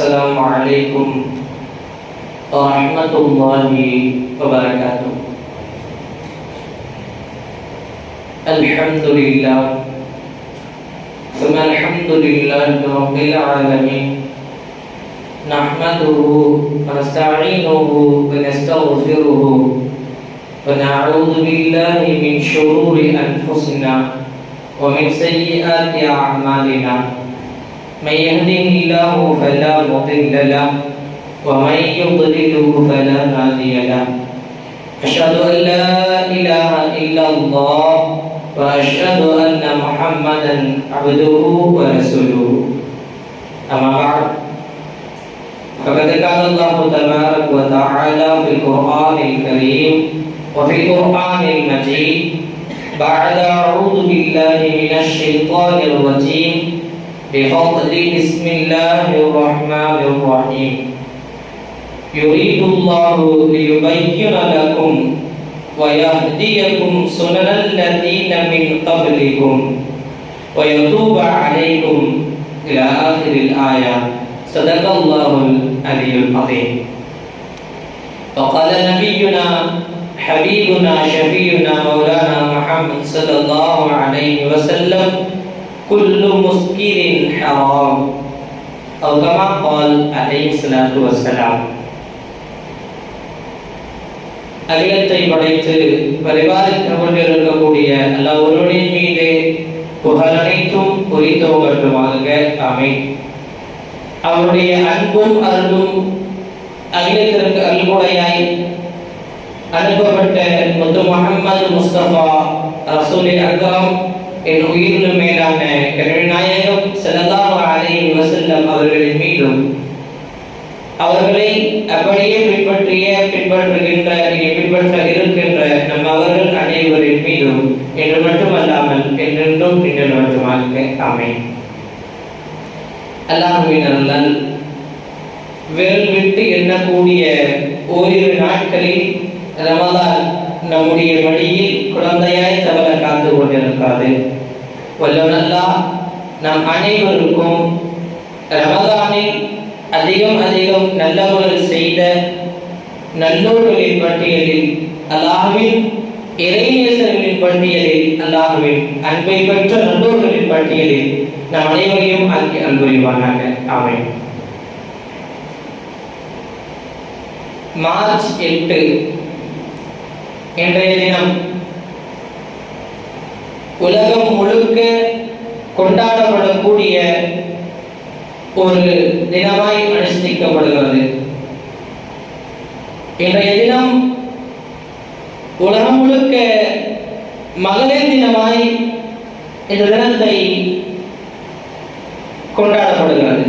السلام عليكم ورحمة الله وبركاته. الحمد لله ثم الحمد لله رب العالمين. نحمده ونستعينه ونستغفره ونعوذ بالله من شرور أنفسنا ومن سيئات أعمالنا. من يهده الله فلا مضل له ومن يضلله فلا هادي له. أشهد أن لا إله إلا الله وأشهد أن محمدا عبده ورسوله. أما بعد فقد قال الله تبارك وتعالى في القرآن الكريم وفي القرآن المجيد بعد أعوذ بالله من الشيطان الرجيم. بفضل بسم الله الرحمن الرحيم. يريد الله ليبين لكم ويهديكم سنن الذين من قبلكم ويتوب عليكم إلى آخر الآية. صدق الله العلي العظيم. وقال نبينا حبيبنا شفينا مولانا محمد صلى الله عليه وسلم كل مسكر حرام أو كما قال عليه الصلاة والسلام அகிலத்தை படைத்து பரிபாலித்துக் கொண்டிருக்கக்கூடிய அல்லாஹ் ஒருவனின் மீது புகழ் அனைத்தும் குறித்தோகட்டுமாக ஆமை அவருடைய அன்பும் அருளும் அகிலத்திற்கு அல்குடையாய் அனுப்பப்பட்ட முத்து முகமது முஸ்தபா ரசூலி அக்ரம் என் உயிரிலும் மேலான கருணாயகம் செல்லல்லாஹு அலைஹி வசல்லம் அவர்களின் மீதும் அவர்களை அப்படியே பின்பற்றிய பின்பற்றுகின்ற பின்பற்ற இருக்கின்ற நம் அவர்கள் அனைவரின் மீதும் என்று மட்டுமல்லாமல் என்றென்றும் பின்னர் மட்டுமாக அமை அல்லாஹுவின் அருளால் விரல் விட்டு எண்ணக்கூடிய ஓரிரு நாட்களில் ரமதான் நம்முடைய வழியில் குழந்தையாய் தவற காத்து கொண்டிருக்காது. வல்லவனல்லா நம் அனைவருக்கும் ரமதானில் அதிகம் அதிகம் நல்லவர்கள் செய்த நல்லோர்களின் பட்டியலில் அல்லாஹுவின் இறைநேசர்களின் பட்டியலில் அல்லாஹுவின் அன்பை பெற்ற நல்லோர்களின் பட்டியலில் நம் அனைவரையும் ஆக்கி அன்புரிவானாங்க ஆமென். மார்ச் எட்டு இன்றைய தினம் உலகம் முழுக்க கொண்டாடப்படக்கூடிய ஒரு தினமாய் அனுஷ்டிக்கப்படுகிறது. இன்றைய தினம் உலகம் முழுக்க மகளிர் தினமாய் இந்த தினத்தை கொண்டாடப்படுகிறது.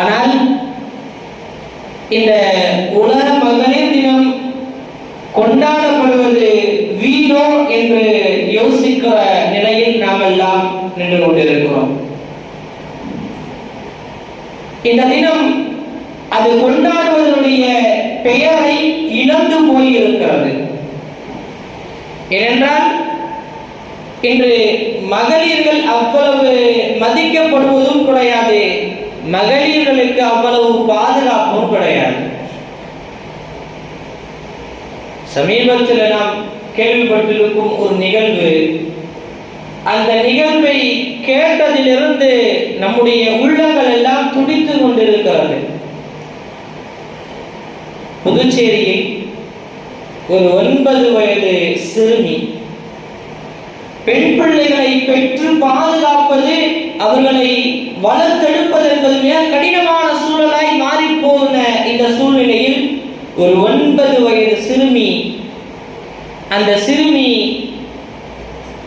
ஆனால் இந்த உலக மகளிர் தினம் கொண்டாடப்படுவது வீணோ என்று யோசிக்கிற நிலையில் நாம் எல்லாம் நின்று கொண்டிருக்கிறோம். இந்த தினம் அது கொண்டாடுவதனுடைய பெயரை இழந்து போயிருக்கிறது. ஏனென்றால் இன்று மகளிர்கள் அவ்வளவு மதிக்கப்படுவதும் கிடையாது. மகளிர்களுக்கு அவ்வளவு பாதுகாப்பும் கிடையாது. சமீபத்தில் நாம் கேள்விப்பட்டிருக்கும் ஒரு நிகழ்வு அந்த நிகழ்வை கேட்டதிலிருந்து நம்முடைய உள்ளங்கள் எல்லாம் துடித்து கொண்டிருக்கிறது. புதுச்சேரியில் ஒரு ஒன்பது வயது சிறுமி பெண் பிள்ளைகளை பெற்று பாதுகாப்பது அவர்களை வளர்த்தெடுப்பது என்பது மிக கடினமான சூழலாய் மாறி போன இந்த சூழ்நிலையில் ஒரு ஒன்பது வயது சிறுமி அந்த சிறுமி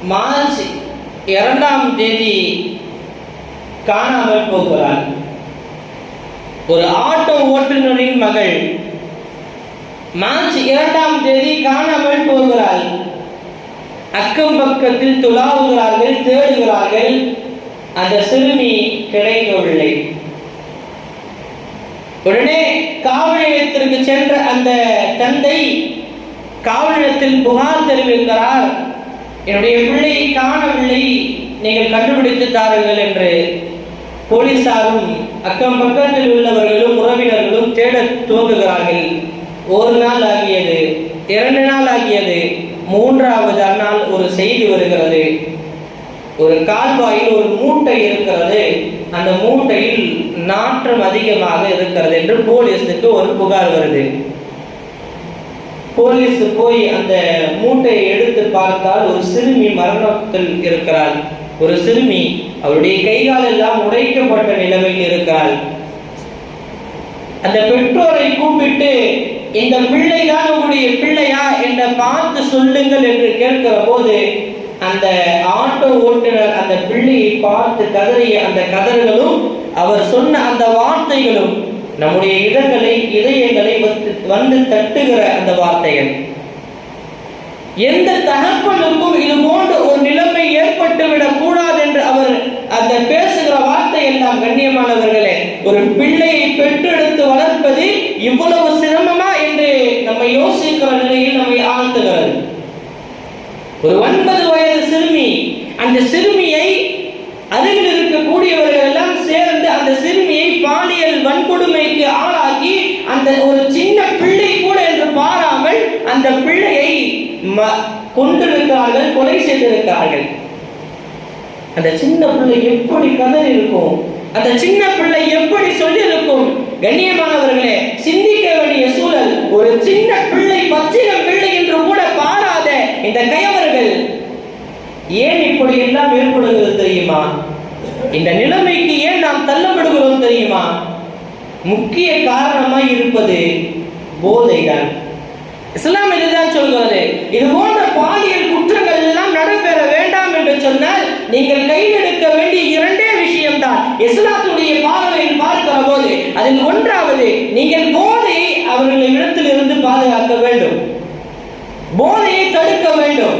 மார்ச் இரண்டாம் தேதி காணாமல் போகிறார் ஒரு ஆட்டோ ஓட்டுநரின் மகள் மார்ச் இரண்டாம் தேதி காணாமல் போகிறாள். அக்கம் பக்கத்தில் துளாவுகிறார்கள் தேடுகிறார்கள். அந்த சிறுமி கிடைக்கவில்லை. உடனே காவல் நிலையத்திற்கு சென்ற அந்த தந்தை காவல் நிலையத்தில் புகார் தெரிவிக்கிறார். என்னுடைய பிள்ளையை காணவில்லை நீங்கள் கண்டுபிடித்து தாருங்கள் என்று போலீசாரும் அக்கம் பக்கத்தில் உள்ளவர்களும் உறவினர்களும் தேட துவங்குகிறார்கள். ஒரு நாள் ஆகியது இரண்டு நாள் ஆகியது மூன்றாவது நாள் ஒரு செய்தி வருகிறது. ஒரு கால்வாயில் ஒரு மூட்டை இருக்கிறது. அந்த மூட்டையில் நாற்றம் அதிகமாக இருக்கிறது என்று போலீஸுக்கு ஒரு புகார் வருது. போலீஸ் போய் அந்த மூட்டையை எடுத்து பார்த்தால் ஒரு சிறுமி மரணத்தில் இருக்கிறாள். ஒரு சிறுமி அவருடைய கைகால் எல்லாம் உடைக்கப்பட்ட நிலைமையில் இருக்கிறாள். அந்த பெற்றோரை கூப்பிட்டு இந்த பிள்ளை தான் உங்களுடைய பிள்ளையா? என்ன பார்த்து சொல்லுங்கள் என்று கேட்கிற போது அந்த ஆட்டோ ஓட்டுநர் அந்த பிள்ளையை பார்த்து கதறிய அந்த கதறுகளும் அவர் சொன்ன அந்த வார்த்தைகளும் நம்முடைய இடங்களை இதயங்களை வந்து- வந்து தட்டுகிற அந்த வார்த்தைகள். எந்த தகப்பனுக்கும் இது போன்ற ஒரு நிலைமை ஏற்பட்டுவிடக் கூடாது என்று அவர் அந்த பேசுகிற வார்த்தை எல்லாம் கண்ணியமானவர்களே ஒரு பிள்ளையை பெற்றெடுத்து வளர்ப்பது இவ்வளவு சிரமமா என்று நம்ம யோசிக்கிற நிலையில் நம்மை ஆழ்த்துகிறது. ஒரு ஒன்பது வயது சிறுமி அந்த சிறுமி அருகில் இருக்கக்கூடியவர்கள் எல்லாம் சேர்ந்து அந்த சிறுமியை பாலியல் வன்கொடுமைக்கு ஆளாக்கி அந்த ஒரு சின்ன பிள்ளை கூட என்று பாராமல் அந்த பிள்ளையை ம- கொண்டிருக்கிறார்கள் கொலை அந்த சின்ன பிள்ளை எப்படி கதறி இருக்கும்? அந்த சின்ன பிள்ளை எப்படி சொல்லி இருக்கும்? கண்ணியமானவர்களே சிந்திக்க வேண்டிய சூழல் ஒரு சின்ன பிள்ளை பச்சிலம் பிள்ளை என்று கூட பாராத இந்த கயவர்கள். ஏன் இப்படி எல்லாம் ஏற்படுகிறது தெரியுமா? இந்த நிலைமைக்கு ஏன் நாம் தள்ளப்படுகிறோம் தெரியுமா? முக்கிய காரணமாய் இருப்பது போதைதான். இஸ்லாம் இதுதான் சொல்கிறது. இது போன்ற பாலியல் குற்றங்கள் எல்லாம் நடைபெற வேண்டாம் என்று சொன்னால் நீங்கள் கையில் எடுக்க வேண்டிய இரண்டே விஷயம்தான். இஸ்லாத்துடைய பார்வையில் பார்க்கிற போது அதில் ஒன்றாவது நீங்கள் போதையை அவர்களிடத்தில் இருந்து பாதுகாக்க வேண்டும். போதையை தடுக்க வேண்டும்.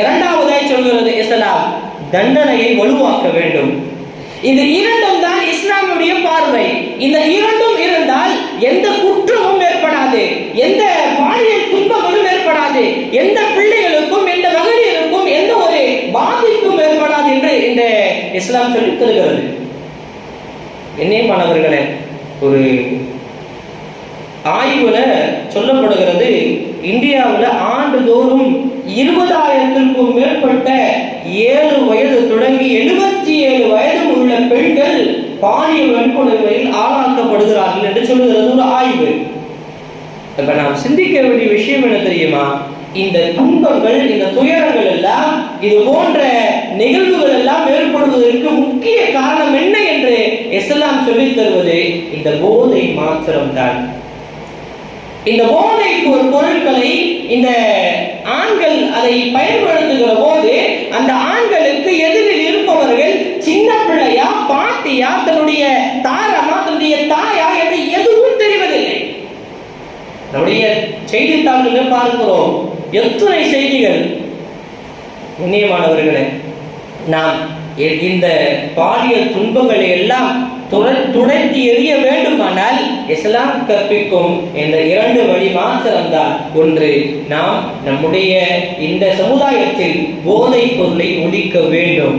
இரண்டாவதாய் சொல்கிறது இஸ்லாம் தண்டனையை வலுவாக்க வேண்டும். இந்த இரண்டும் தான் இஸ்லாமுடைய பார்வை. இந்த இரண்டும் இருந்தால் எந்த குற்றமும் ஏற்படாது. எந்த பாலியல் துன்பங்களும் ஏற்படாது. எந்த பிள்ளை எந்த மகளிருக்கும் எந்த ஒரு பாதிப்பும் ஏற்படாது என்று இந்த இஸ்லாம் சொல்லி தருகிறது கண்ணியமானவர்களே ஒரு ஆய்வுல சொல்லப்படுகிறது இந்தியாவில் ஆண்டுதோறும் இருபதாயிரத்திற்கும் மேற்பட்ட ஏழு வயது தொடங்கி எழுபத்தி ஏழு வயது உள்ள பெண்கள் பாலியல் வன்கொடுமையில் ஆளாக்கப்படுகிறார்கள் என்று சொல்லுகிறது ஒரு ஆய்வு. இப்ப நாம் சிந்திக்க வேண்டிய விஷயம் என்ன தெரியுமா? இந்த துன்பங்கள் இந்த துயரங்கள் எல்லாம் இது போன்ற நிகழ்வுகள் எல்லாம் ஏற்படுவதற்கு முக்கிய காரணம் என்ன என்று இஸ்லாம் சொல்லித் தருவது இந்த போதை மாத்திரம்தான். இந்த போதை ஒரு பொருட்களை இந்த ஆண்கள் அதை பயன்படுத்துகிற போது அந்த ஆண்களுக்கு எதிரில் இருப்பவர்கள் சின்ன பிள்ளையா பாட்டியா தன்னுடைய தாரமா தன்னுடைய தாயா என்று எதுவும் தெரிவதில்லை. நம்முடைய செய்தித்தாள்களில் பார்க்கிறோம். எத்தனை செய்திகள். கண்ணியமானவர்களே நாம் இந்த பாலிய துன்பங்களை எல்லாம் துடைத்து எரிய வேண்டுமானால் இஸ்லாம் கற்பிக்கும் இந்த இரண்டு வழி மாத்திரம்தான். ஒன்று நாம் நம்முடைய இந்த சமுதாயத்தில் போதைப் பொருளை ஒழிக்க வேண்டும்.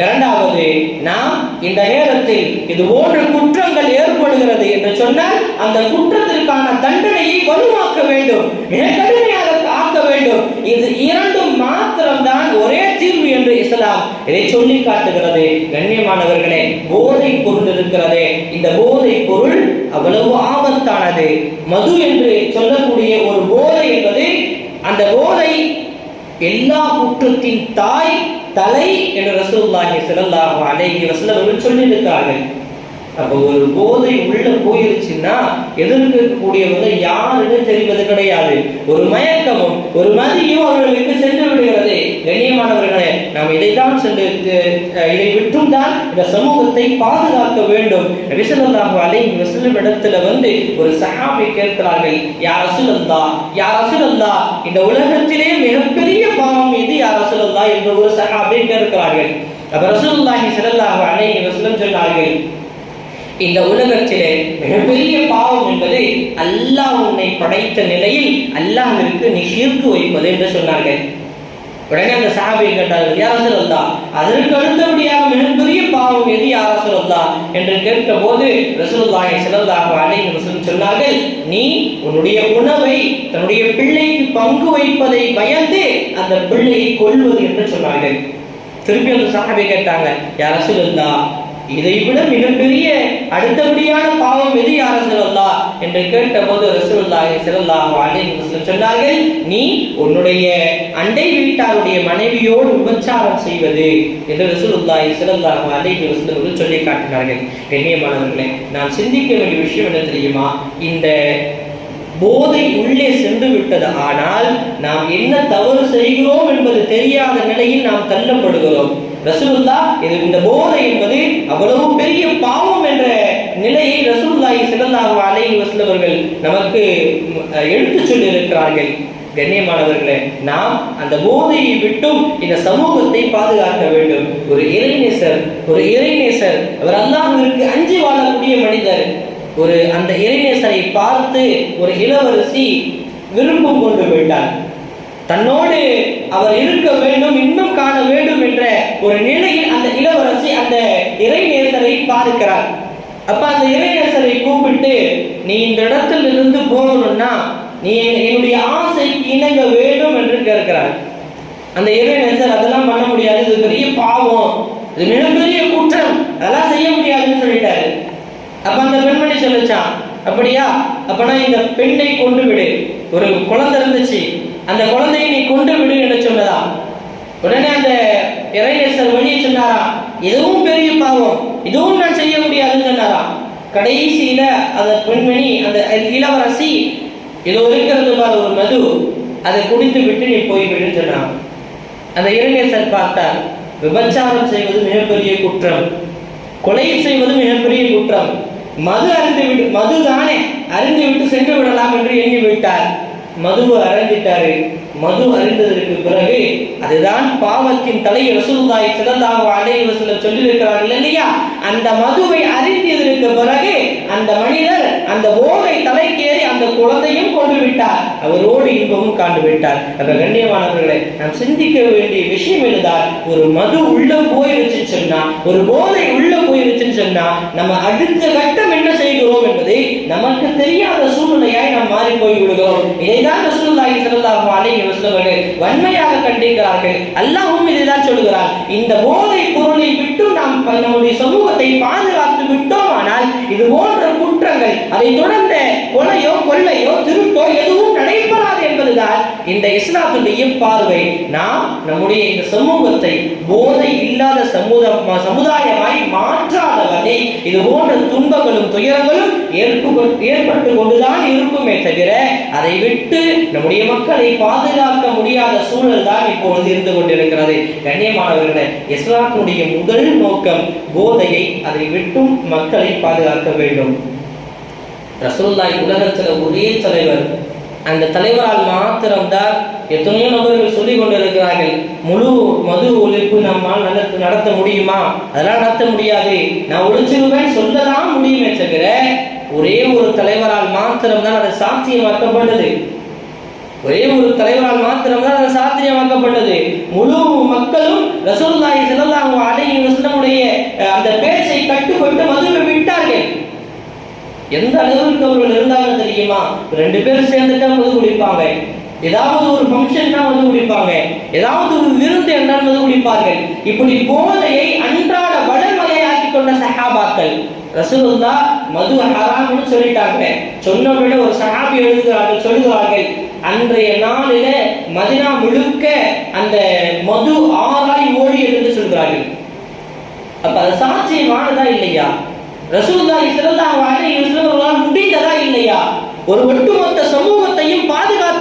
இரண்டாவது நாம் இந்த நேரத்தில் இது போன்ற குற்றங்கள் ஏற்படுகிறது என்று சொன்னால் அந்த குற்றத்திற்கான தண்டனையை வலுவாக்க வேண்டும். மிக கடுமையாக ஆக்க வேண்டும். இது இரண்டும் மாத்திரம்தான் ஒரே தீர்வு என்று இஸ்லாம் இதை சொல்லி காட்டுகிறது கண்ணியமானவர்களே போதை பொருள் இருக்கிறதே இந்த போதை பொருள் அவ்வளவு ஆபத்தானது. மது என்று சொல்லக்கூடிய ஒரு போதை என்பது அந்த போதை எல்லா குற்றத்தின் தாய் தலை என்று ரசூல்லாஹி ஸல்லல்லாஹு அலைஹி வஸல்லம் அவர்கள் சொல்லியிருக்கிறார்கள். அப்போ ஒரு போதை உள்ள போயிருச்சுன்னா எதிர்க்கக்கூடியவங்க யாருன்னு தெரிவது கிடையாது. ஒரு மயக்கமும் ஒரு மதியும் அவர்களுக்கு சென்று விடுகிறது. கண்ணியமானவர்களே நாம் இதைத்தான் சென்று இதை விட்டும் தான் இந்த சமூகத்தை பாதுகாக்க வேண்டும். நபிசல்லாஹு அலைஹி வஸல்லம் இடத்துல வந்து ஒரு சஹாபி கேட்கிறார்கள் யார் ரசூலல்லா யார் ரசூலல்லா இந்த உலகத்திலே மிகப்பெரிய பாவம் இது யார் ரசூலல்லா என்று ஒரு சஹாபி கேட்கிறார்கள். அப்ப ரசூலுல்லாஹி ஸல்லல்லாஹு அலைஹி வஸல்லம் சொன்னார்கள் இந்த உலகத்திலே மிகப்பெரிய பாவம் என்பது அல்லாஹ் உன்னை படைத்த நிலையில் அல்லாஹ்விற்கு நீ ஷிர்கு வைப்பது என்று சொன்னார்கள். உடனே அந்த சாபியை கேட்டார்கள் யார் சொல்லா அதற்கு அடுத்தபடியாக மிகப்பெரிய பாவம் எது யார் சொல்லா என்று கேட்ட போது ரசூலுல்லாஹி சிறந்தாக அலைஹி சொன்னார்கள் நீ உன்னுடைய உணவை தன்னுடைய பிள்ளைக்கு பங்கு வைப்பதை பயந்து அந்த பிள்ளையை கொள்வது என்று சொன்னார்கள். திருப்பி அந்த சஹாபி கேட்டாங்க யார் இருந்தா இதை விட மிகப்பெரிய அடுத்தபடியான பாவம் எது யார் ரசூலுல்லா என்று கேட்டபோது ரசூலுல்லாஹி ஸல்லல்லாஹு அலைஹி வஸல்லம் சொன்னார்கள் நீ உன்னுடைய அண்டை வீட்டாருடைய மனைவியோடு உபச்சாரம் செய்வது என்று ரசூலுல்லாஹி ஸல்லல்லாஹு அலைஹி வஸல்லம் சொல்லி காட்டினார்கள். கண்ணியமானவர்களே நாம் சிந்திக்க வேண்டிய விஷயம் என்ன தெரியுமா? இந்த போதை உள்ளே சென்று விட்டது. ஆனால் நாம் என்ன தவறு செய்கிறோம் என்பது தெரியாத நிலையில் நாம் தள்ளப்படுகிறோம். ரசூல்லா இது இந்த போதை என்பது அவ்வளவு பெரிய பாவம் என்ற நிலையை ரசூலுல்லாஹி ஸல்லல்லாஹு அலை வஸல்லம் நமக்கு எடுத்துச் சொல்லியிருக்கிறார்கள். கண்ணியமானவர்களே நாம் அந்த போதையை விட்டும் இந்த சமூகத்தை பாதுகாக்க வேண்டும். ஒரு இறைநேசர் ஒரு இறைநேசர் அவர் அல்லாஹ்விற்கு அஞ்சி வாழக்கூடிய மனிதர். ஒரு அந்த இறைநேசரை பார்த்து ஒரு இளவரசி விருப்பம் கொண்டு விட்டார் தன்னோடு அவர் இருக்க வேண்டும் இன்னும் காண வேண்டும் என்ற ஒரு நிலையில் அந்த இளவரசி அந்த இறைநேசரை பார்க்கிறார் அப்ப அந்த இறைநேசரை கூப்பிட்டு நீ இந்த இடத்துல இருந்து போகணும்னா நீ என்னுடைய ஆசைக்கு இணங்க வேண்டும் என்று கேட்கிறார் அந்த இறைநேசர் அதெல்லாம் பண்ண முடியாது இது பெரிய பாவம். இது மிக குற்றம் அதெல்லாம் செய்ய முடியாதுன்னு சொல்லிட்டாரு அப்ப அந்த பெண்மணி சொல்லுச்சான் அப்படியா? அப்பனா இந்த பெண்ணை கொண்டு விடு. ஒரு குழந்தை இருந்துச்சு. அந்த குழந்தையை நீ கொண்டு விடு என்று சொன்னதா? உடனே அந்த இறைநேசர் வழியை சொன்னாரா? இதுவும் பெரிய பாவம். இதுவும் நான் செய்ய முடியாதுன்னு சொன்னாரா? கடைசியில அந்த பெண்மணி அந்த இளவரசி ஏதோ இருக்கிறது பாரு ஒரு மது. அதை குடித்து விட்டு நீ போய்விடுன்னு சொன்னான். அந்த இளைஞர் பார்த்தார். விபச்சாரம் செய்வது மிகப்பெரிய குற்றம். கொலை செய்வது மிகப்பெரிய குற்றம். மது அறிந்து விட்டு மது தானே அறிந்து விட்டு சென்று விடலாம் என்று எண்ணி விட்டார் மதுவை அறிந்திட்டாரு மது அறிந்ததற்கு பிறகு அதுதான் பாவத்தின் தலை ரசூலுல்லாஹி சிறந்தாக அலைஹி சில சொல்லியிருக்கிறார்கள் இல்லையா? அந்த மதுவை அறிந்ததற்கு பிறகு அந்த மனிதர் அந்த போதை தலைக்கேறி அந்த குழந்தையும் கொண்டு விட்டார் அவரோடு இன்பமும் காண்டு விட்டார் அந்த கண்ணியமானவர்களை நாம் சிந்திக்க வேண்டிய விஷயம் இதுதான் ஒரு மது உள்ள வச்சு சொன்னா ஒரு போதை உள்ள இருந்துச்சுன்னு சொன்னா நம்ம அடுத்த கட்டம் என்ன செய்கிறோம் என்பதை நமக்கு தெரியாத சூழ்நிலையாய் நாம் மாறி போய் விடுகிறோம் இதைதான் ரசூலுல்லாஹி ஸல்லல்லாஹு அலைஹி வஸல்லம் வன்மையாக கண்டிக்கிறார்கள். அல்லாஹ்வும் இதைதான் சொல்கிறார் இந்த போதை பொருளை விட்டு நாம் நம்முடைய சமூகத்தை பாதுகாத்து விட்டோம் ஆனால் இது போன்ற குற்றங்கள் அதை தொடர்ந்த கொலையோ கொள்ளையோ திருப்போ எதுவும் நடைபெறாது என்பதுதான் இந்த இஸ்லாத்துடைய பார்வை. நாம் நம்முடைய இந்த சமூகத்தை போதை இல்லாத சமூக சமுதாயமாய் மாற்றாத வரை இது போன்ற துன்பங்களும் துயரங்களும் ஏற்பட்டு கொண்டுதான் இருக்குமே தவிர அதை விட்டு நம்முடைய மக்களை பாதுகாக்க முடியாத சூழல் தான் இப்பொழுது இருந்து கொண்டிருக்கிறது. கண்ணியமானவர்களே இஸ்லாத்தினுடைய முதல் நோக்கம் போதையை அதை விட்டும் மக்களை பாதுகாக்க வேண்டும். ரசூலுல்லாஹி உலகத்தில் ஒரே தலைவர். அந்த தலைவரால் மாத்திரம்தான் எத்தனையோ நபர்கள் சொல்லிக் கொண்டிருக்கிறார்கள். முழு மது ஒழிப்பு நம்மால் நடத்த நடத்த முடியுமா? அதெல்லாம் நடத்த முடியாது. நான் ஒழிச்சிருவேன் சொல்லதான் முடியுமே தவிர ஒரே ஒரு தலைவரால் மாத்திரம்தான் அது சாத்தியமாக்கப்பட்டது. ஒரே ஒரு தலைவரால் மாத்திரம்தான் அது சாத்தியமாக்கப்பட்டது. முழு மக்களும் ரசூலுல்லாஹி ஸல்லல்லாஹு அலைஹி வஸல்லமுடைய அந்த பேச்சை கட்டுப்பட்டு மதுவை விட்டார் எந்த அளவுக்கு அவர்கள் இருந்தாங்க தெரியுமா? ரெண்டு பேரும் சேர்ந்துட்டா மது குடிப்பாங்க. ஏதாவது ஒரு ஃபங்க்ஷன்னா மது குடிப்பாங்க. ஏதாவது ஒரு விருந்து என்றால் மது குடிப்பார்கள். இப்படி போதையை அன்றாட வடமலையாக்கி கொண்ட சஹாபாக்கள் ரசூலுல்லா மது ஹராம்னு சொல்லிட்டாங்க. சொன்ன விட ஒரு சஹாபி எழுதுகிறார்கள் சொல்லுகிறார்கள் அன்றைய நாளில மதினா முழுக்க அந்த மது ஆறாய் ஓடி என்று சொல்கிறார்கள். அப்ப அது சாட்சியமானதா இல்லையா? ரசூலுல்லாஹி ஸல்லல்லாஹு அலைஹி வஸல்லம் முடிந்ததா இல்லையா? ஒரு ஒட்டுமொத்த சமூகத்தையும் பாதுகாத்து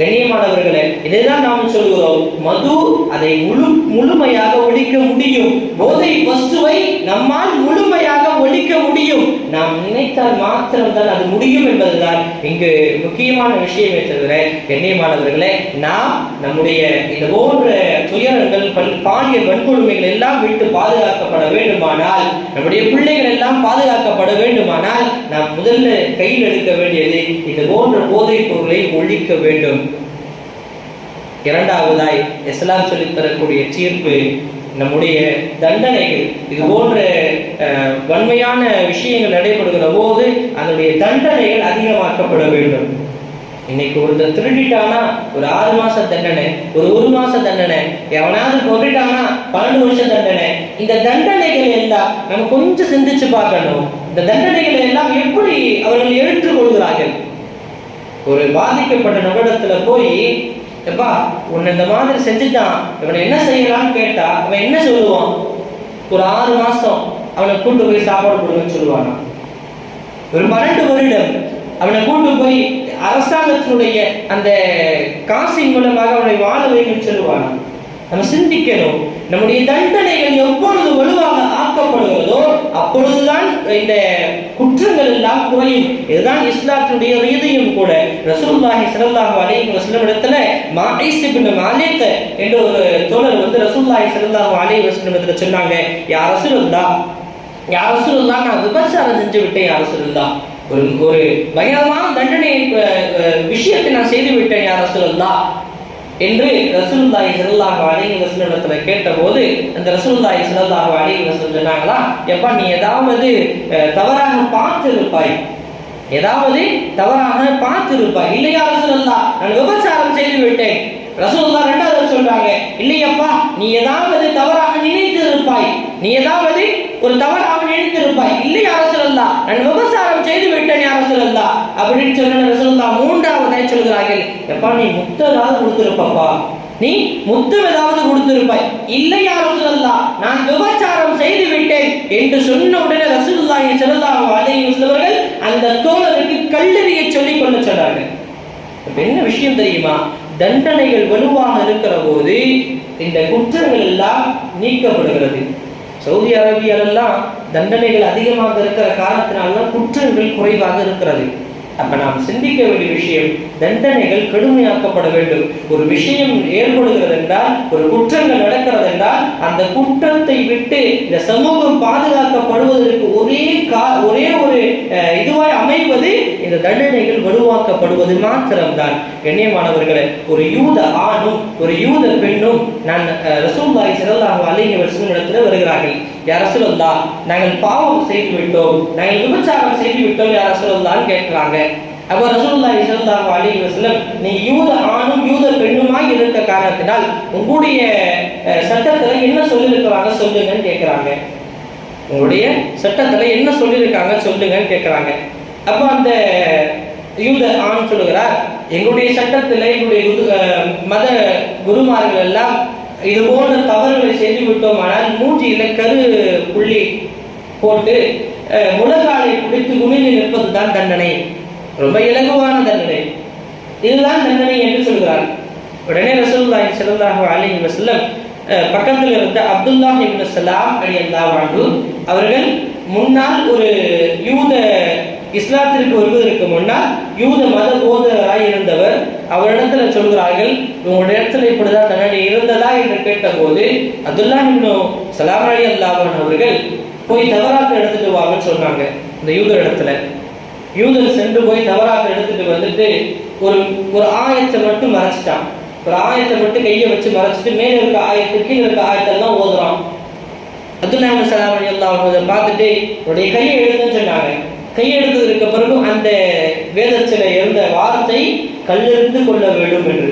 கணியமானவர்களே இதைதான் நாம் சொல்கிறோம். மது அதை முழு முழுமையாக ஒழிக்க முடியும். போதை வஸ்துவை நம்மால் முழுமையாக ஒழிக்க முடியும். நாம் நினைத்தால் மாத்திரம்தான் அது முடியும் என்பதுதான். இங்கு முக்கியமான விஷயமே தவிர கண்ணியமானவர்களே நாம் நம்முடைய இது போன்ற துயரங்கள் பல் பாலியல் வன்கொடுமைகள் எல்லாம் விட்டு பாதுகாக்கப்பட வேண்டுமானால் நம்முடைய பிள்ளைகள் எல்லாம் பாதுகாக்கப்பட வேண்டுமானால் நாம் முதல்ல கையில் எடுக்க வேண்டியது இது போன்ற போதைப் பொருளை ஒழிக்க வேண்டும். இரண்டாவதாய் இஸ்லாம் சொல்லித் தரக்கூடிய தீர்ப்பு நம்முடைய தண்டனைகள். இது போன்ற வன்மையான விஷயங்கள் நடைபெறுகிற போது அதனுடைய தண்டனைகள் அதிகமாக்கப்பட வேண்டும். இன்னைக்கு ஒருத்தர் திருடிட்டானா? ஒரு ஆறு மாச தண்டனை ஒரு ஒரு மாச தண்டனை எவனாவது கொண்டுட்டானா பன்னெண்டு வருஷம் தண்டனை. இந்த தண்டனைகள் எல்லாம் நம்ம கொஞ்சம் சிந்திச்சு பார்க்கணும். இந்த தண்டனைகளை எல்லாம் எப்படி அவர்கள் ஏற்றுக்கொள்கிறார்கள்? ஒரு பாதிக்கப்பட்ட நபரிடத்துல போய் எப்பா உன்னை இந்த மாதிரி செஞ்சுட்டான். இவனை என்ன செய்யலாம்னு கேட்டா அவன் என்ன சொல்லுவான்? ஒரு ஆறு மாசம் அவனை கூட்டு போய் சாப்பாடு கொடுங்கன்னு சொல்லுவானா? ஒரு பன்னெண்டு வருடம் அவனை கூட்டு போய் அரசாங்கத்தினுடைய அந்த காசின் மூலமாக அவனை வாழ வைங்கன்னு சொல்லுவானா? நம்ம சிந்திக்கணும். நம்முடைய தண்டனைகள் எப்பொழுது வலுவாக ஆக்கப்படுகிறதோ அப்பொழுதுதான் இந்த குற்றங்கள் எல்லாம் குறையும். இதுதான் இஸ்லாத்தினுடைய ரீதியும் கூட. ரசூல்லாஹி ஸல்லல்லாஹு அலைஹி வஸல்லம் இடத்துல மாஇஸ் பின் மாலிக் என்ற ஒரு தோழர் வந்து ரசூல்லாஹி ஸல்லல்லாஹு அலைஹி வஸல்லம் இடத்துல சொன்னாங்க யா ரசூலுல்லாஹ் அரசு ரசூலுல்லாஹ் நான் விபச்சாரம் செஞ்சு விட்டேன் யா ரசூலுல்லாஹ் ஒரு ஒரு பயங்கரமான தண்டனை விஷயத்தை நான் செய்து விட்டேன் யா ரசூலுல்லாஹ் என்று ரசூல்தாய் ஸல்லல்லாஹு அலைஹி வஸல்லம் இடத்துல கேட்டபோது அந்த ரசூல்தாய் ஸல்லல்லாஹு அலைஹி வஸல்லம் சொன்னாங்களா எப்பா நீ ஏதாவது தவறாக பார்த்திருப்பாய். ஏதாவது தவறாக பார்த்திருப்பாய். இல்லையா ரசூலுல்லாஹ் நான் விபச்சாரம் செய்து விட்டேன். ரசூல்லா ரெண்டாவது சொல்றாங்க இல்லையப்பா நீ ஏதாவது தவறாக நினைத்து இருப்பாய் நீ ஏதாவது ஒரு தவறாக நினைத்து இருப்பாய் இல்லையா ரசூலுல்லாஹ் நான் விபசாரம் செய்து விட்டேன் யார் ரசூலுல்லாஹ். அப்படின்னு சொன்ன ரசூலுல்லாஹ் மூன்றாவதாய் சொல்கிறார்கள் எப்பா நீ முத்ததாவது கொடுத்திருப்பப்பா. நீ முத்தம் ஏதாவது கொடுத்திருப்பாய் இல்லையா ரசூலுல்லாஹ் நான் விபச்சாரம் செய்து விட்டேன் என்று சொன்ன உடனே ரசூலுல்லாஹி ஸல்லல்லாஹு அலைஹி வஸல்லம் அவர்கள் அந்த தோழருக்கு கல்லறிய சொல்லிக் கொண்டு சொன்னார்கள். என்ன விஷயம் தெரியுமா? தண்டனைகள் வலுவாக இருக்கிற போது இந்த குற்றங்கள் எல்லாம் நீக்கப்படுகிறது. சவுதி அரேபியாலெல்லாம் தண்டனைகள் அதிகமாக இருக்கிற காரணத்தினால்தான் குற்றங்கள் குறைவாக இருக்கிறது. அப்ப நாம் சிந்திக்க வேண்டிய விஷயம் தண்டனைகள் கடுமையாக்கப்பட வேண்டும். ஒரு விஷயம் ஏற்படுகிறது என்றால் ஒரு குற்றங்கள் நடக்கிறது என்றால் அந்த குற்றத்தை விட்டு இந்த சமூகம் பாதுகாக்கப்படுவதற்கு ஒரே கா ஒரே ஒரு அஹ், இந்த தண்டனைகள் வலுவாக்கப்படுவது மாத்திரம்தான். கண்ணியமானவர்களை ஒரு யூத ஆணும் ஒரு யூத பெண்ணும் நான் அஹ், ரசூலுல்லாஹி ஸல்லல்லாஹு அலைஹி இடத்துல வருகிறார்கள். யார் ரசூலுல்லாஹ் நாங்கள் பாவம் செய்து விட்டோம் நாங்கள் விபச்சாரம் செய்து விட்டோம் யார் ரசூலுல்லாஹ்னு கேட்கிறாங்க. அப்போ ரசூலுல்லாஹி ஸல்லல்லாஹு அலைஹி வஸல்லம் நீ யூத ஆணும் யூத பெண்ணுமாய் இருக்க காரணத்தினால் உங்களுடைய சட்டத்தில் என்ன சொல்லியிருக்கிறாங்க சொல்லுங்கன்னு கேட்கிறாங்க. உங்களுடைய சட்டத்தில் என்ன சொல்லியிருக்காங்க சொல்லுங்கன்னு கேட்குறாங்க. அப்போ அந்த யூத ஆண் சொல்லுகிறார் எங்களுடைய சட்டத்தில் எங்களுடைய குரு- மத குருமார்கள் எல்லாம் இது போன்ற தவறுகளை செய்து விட்டோமானால் மூஞ்சியில கரு புள்ளி போட்டு அஹ், முழங்காலை பிடித்து குனிந்து நிற்பது தான் தண்டனை. ரொம்ப இலகுவான தண்டனை. இதுதான் தண்டனை என்று சொல்கிறார். உடனே ரசூல்லாஹி ஸல்லல்லாஹு அலைஹி வஸல்லம் பக்கத்தில் இருந்த அப்துல்லாஹ் இப்னு சலாம் அலி அல்லாஹ் அவர்கள் முன்னால் ஒரு யூத இஸ்லாத்திற்கு வருவதற்கு முன்னால் யூத மத போதகராய் இருந்தவர் அவரிடத்துல சொல்கிறார்கள் உங்களுடைய இடத்துல இப்படிதான் தண்டனை இருந்ததா? என்று கேட்டபோது அதுல்லா இன்னும் சலாம் அலி அல்லாஹன் அவர்கள் போய் தவறாக எடுத்துட்டு வாங்கன்னு சொன்னாங்க. இந்த யூதர் இடத்துல. யூதர் சென்று போய் தவறாக எடுத்துட்டு வந்துட்டு ஒரு ஒரு ஆயத்தை மட்டும் மறைச்சிட்டான். ஒரு ஆயத்தை மட்டும் கையை வச்சு மறைச்சிட்டு மேல இருக்க ஆயத்து கீழே இருக்க ஆயத்தெல்லாம் ஓதுறான். அப்துல்லா சலாம் அலி அல்லாஹ் பார்த்துட்டு உன்னுடைய கையை எழுதுன்னு சொன்னாங்க. கையெழுத்ததற்கு பிறகு அந்த வேதத்தில் இருந்த வார்த்தை கல்லெறிந்து கொள்ள வேண்டும் என்று.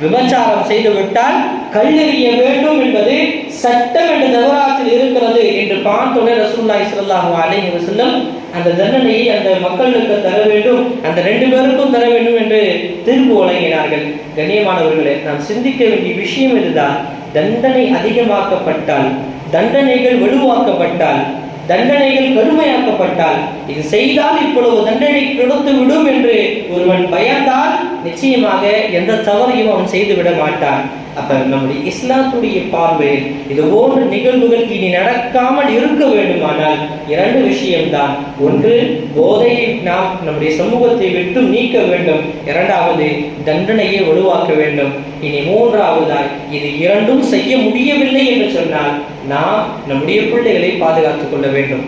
விபச்சாரம் செய்துவிட்டால் கல்லெறிய வேண்டும் என்பது சட்டம் என்ற தவறாற்றில் இருக்கிறது என்று பார்த்தோட ரசூலுல்லாஹி ஸல்லல்லாஹு அலைஹி வஸல்லம் அந்த தண்டனையை அந்த மக்களுக்கு தர வேண்டும் அந்த ரெண்டு பேருக்கும் தர வேண்டும் என்று தீர்ப்பு வழங்கினார்கள். கண்ணியமானவர்களே நாம் சிந்திக்க வேண்டிய விஷயம் இதுதான். தண்டனை அதிகமாக்கப்பட்டால் தண்டனைகள் வலுவாக்கப்பட்டால் தண்டனைகள் கடுமையாக்கப்பட்டால் இது செய்தால் இப்பொழுது தண்டனை கொடுத்து விடும் என்று ஒருவன் பயந்தால் நிச்சயமாக எந்த தவறையும் அவன் செய்து விட மாட்டான். அப்ப நம்முடைய இஸ்லாத்துடைய பார்வையில் இது போன்ற நிகழ்வுகள் இனி நடக்காமல் இருக்க வேண்டுமானால் இரண்டு விஷயம்தான். ஒன்று போதையை நாம் நம்முடைய சமூகத்தை விட்டு நீக்க வேண்டும். இரண்டாவது தண்டனையை வலுவாக்க வேண்டும். இனி மூன்றாவதாய் இது இரண்டும் செய்ய முடியவில்லை என்று சொன்னால் நாம் நம்முடைய பிள்ளைகளை பாதுகாத்துக் கொள்ள வேண்டும்.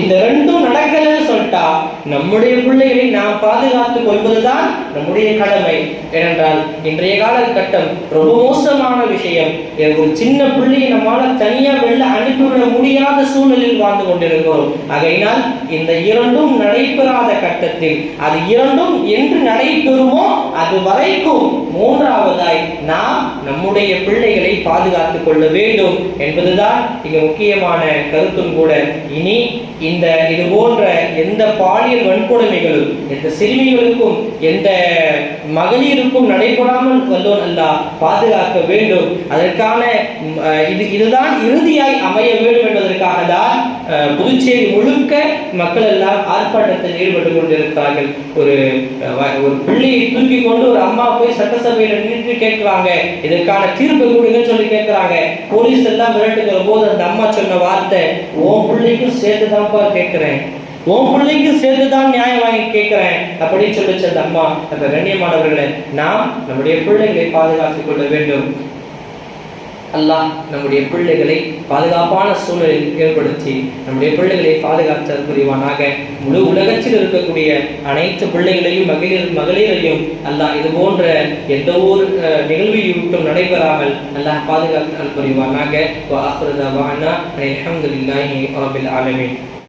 இந்த ரெண்டும் நடக்கலன்னு சொல்லிட்டா நம்முடைய பிள்ளைகளை நாம் பாதுகாத்துக் கொள்வதுதான் நம்முடைய கடமை. ஏனென்றால் இன்றைய காலகட்டம் ரொம்ப மோசமான விஷயம். ஒரு சின்ன பிள்ளையை நம்மால் தனியா வெளில அனுப்பிவிட முடியாத சூழ்நிலையில் வாழ்ந்து கொண்டிருக்கிறோம். ஆகையினால் இந்த இரண்டும் நடைபெறாத கட்டத்தில் அது இரண்டும் என்று நடைபெறுமோ அது வரைக்கும் மூன்றாவதாய் நாம் நம்முடைய பிள்ளைகளை பாதுகாத்துக் கொள்ள வேண்டும் என்பதுதான் இங்க முக்கியமான கருத்தும் கூட. இனி இந்த இது போன்ற எந்த பாலியல் வன்கொடுமைகளும் எந்த சிறுமிகளுக்கும் எந்த மகளிருக்கும் நடைபெறாமல் வல்லோன் அல்லா பாதுகாக்க வேண்டும். அதற்கான இது இதுதான் இறுதியாய் அமைய வேண்டும் என்பதற்காக தான் புதுச்சேரி முழுக்க மக்கள் எல்லாம் ஆர்ப்பாட்டத்தில் ஈடுபட்டு கொண்டிருக்கிறார்கள். ஒரு ஒரு பிள்ளையை தூக்கி கொண்டு ஒரு அம்மா போய் சட்டசபையில் நின்று கேட்கிறாங்க. இதற்கான தீர்ப்பு கொடுங்கன்னு சொல்லி கேட்கிறாங்க. போலீஸ் எல்லாம் விரட்டுகிற போது அந்த அம்மா சொன்ன வார்த்தை ஓ பிள்ளைக்கும் சேர்த்துதான்ப்பா கேட்கிறேன். உன் பிள்ளைக்கும் சேர்ந்துதான் நியாயம் வாங்கி கேட்கிறேன். அப்படின்னு சொல்லிச்சு அந்த அம்மா அந்த கண்ணியமானவர்களை நாம் நம்முடைய பிள்ளைகளை பாதுகாத்துக் கொள்ள வேண்டும். அல்லாஹ் நம்முடைய பிள்ளைகளை பாதுகாப்பான சூழலில் ஏற்படுத்தி நம்முடைய பிள்ளைகளை பாதுகாத்த புரிவானாக. முழு உலகத்தில் இருக்கக்கூடிய அனைத்து பிள்ளைகளையும் மகளிர் மகளிரையும் அல்லாஹ் இது போன்ற எந்த ஒரு அஹ், நிகழ்வையும் நடைபெறாமல் அல்லாஹ் பாதுகாத்தல் புரிவானாக. வா ஆஹிரு